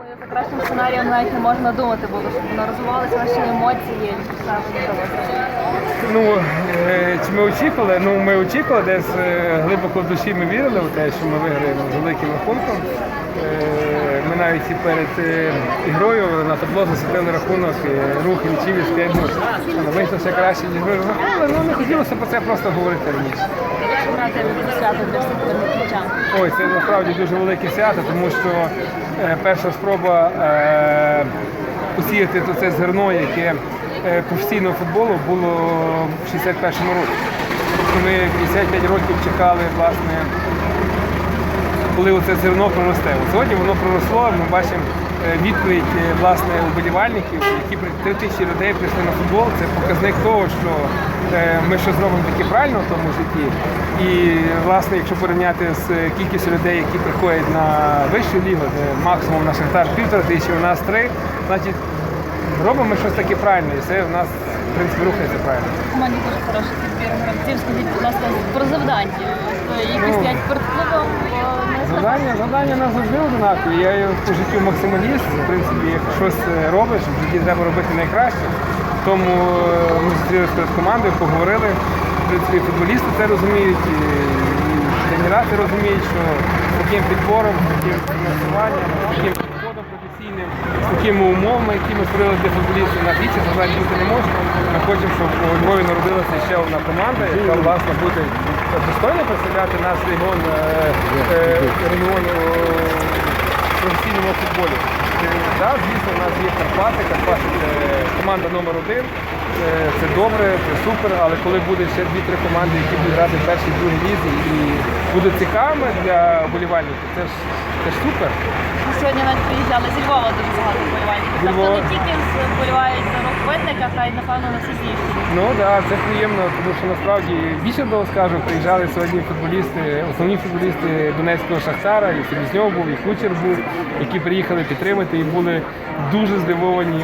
Думаю, за кращим сценарієм навіть не можна думати було, щоб воно розвивалося, ваші емоції, все мені вдалося. Ну, е, чи ми очікували? Ну, ми очікували, десь е, глибоко в душі ми вірили в те, що ми виграємо з великим рахунком. Е, Ми навіть і перед ігрою на табло засвітили рахунок, е, рух Ільчівський. Ну, воно вийшло ще краще, ніж ми розраховували, ну не хотілося про це просто говорити раніше. Ой, це насправді дуже велике свято, тому що перша спроба посіяти це зерно, яке професійного футболу було в 61-му році. Ми 55 років чекали, власне, коли оце зерно проросте. От сьогодні воно проросло, ми бачимо е, відповідь е, власне уболівальників, які три тисячі людей прийшли на футбол. Це показник того, що е, ми щось зробимо таке правильно в тому житті. І власне, якщо порівняти з е, кількістю людей, які приходять на вищу лігу, де максимум на Шахтар півтора тисячі, у нас три, значить робимо ми щось таке правильне, і це в нас в принципі рухається правильно. У мене дуже хороший підбір гравців. Скажіть, будь ласка, про завдання, які Ну, стоять перед клубом, Завдання, завдання нас завжди однакові. Я по життю максималіст. В принципі, як щось е, робиш, в житті треба робити найкраще. Тому е, ми зустрілися перед командою, поговорили. В принципі, футболісти це розуміють, і, і тренера це розуміють, що таким підбором, таким фінансуванням, таким з такими умовами, які ми створили для футболістів, на більше завдань бути не може. Ми хочемо, щоб у Львові народилася ще одна команда, яка власне буде достойно представляти наш регіон, е, е, регіон професійному футболі. Е, Да, звісно, у нас є Карпати, Карпати це команда номер один. Е, Це добре, це супер, але коли буде ще дві-три команди, які будуть грати в першій другій лізі і будуть цікавими для вболівальників, це ж це ж супер. Ми сьогодні навіть приїжджали зі Львова дуже багато вболівальників. Зі Тобто Львова. не тільки вболівають за рух винника, а й напевно на всі інші. Ну так, да, це приємно, тому що насправді більше того скажу, приїжджали сьогодні футболісти, основні футболісти Донецького Шахтара, і Селізньов був, і Кучер був, які приїхали підтримати і були дуже здивовані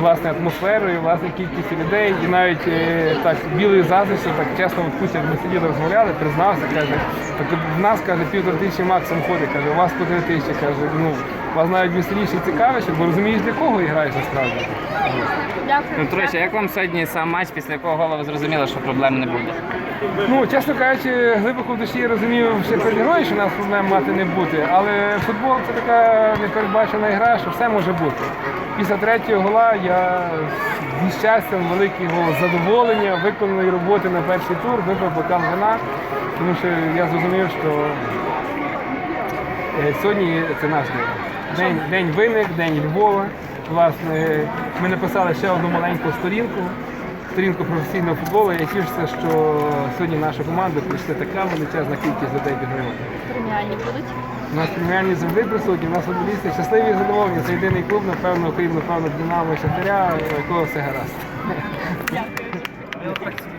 власне атмосферою, власне кількістю людей. І навіть е, так білий заздрістю, так чесно, от ми сиділи, розмовляли, признався, каже, так в нас каже півтора тисячі максимум ходить, каже, у вас по три тисячі, каже, ну у вас навіть веселіше цікавіше, бо розумієш для кого граєш насправді. Дякую. Ну, до як вам сьогодні сам матч, після якого голови зрозуміло, зрозуміли, що проблем не буде? Ну, чесно кажучи, глибоко в душі розумів ще перед що нас проблем мати не бути. Але футбол це така непередбачена гра, що все може бути. Після третього гола я зі щастям, великий задоволення, виконаної роботи на перший тур, випив бокал вина, тому що я зрозумів, що е, сьогодні це наш день. День, день виник, день Львова. Власне, ми написали ще одну маленьку сторінку сторінку професійного футболу. Я тішуся, що сьогодні наша команда прийшла така величезна кількість людей підготувати. Преміальні будуть. У нас преміальні завжди присутні, у нас футболісти щасливі і задоволені. Це єдиний клуб, напевно, окрім напевно, Динамо і Шахтаря, у якого все гаразд. Дякую.